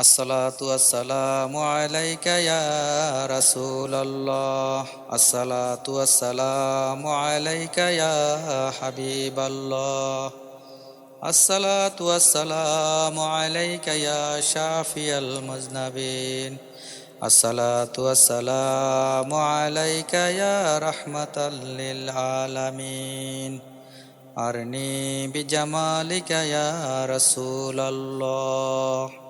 الصلاة والسلام عليك يا رسول الله. الصلاة والسلام عليك يا حبيب الله. الصلاة والسلام عليك يا شافي المذنبين. الصلاة والسلام عليك يا رحمة للعالمين. أرني بجمالك يا رسول الله.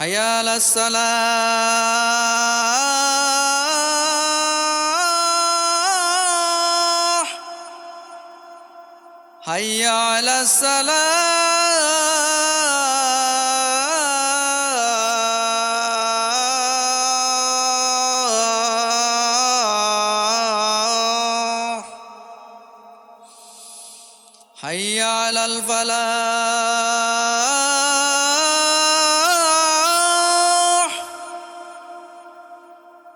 حي على الصلاة حي على الصلاة حي على الفلاح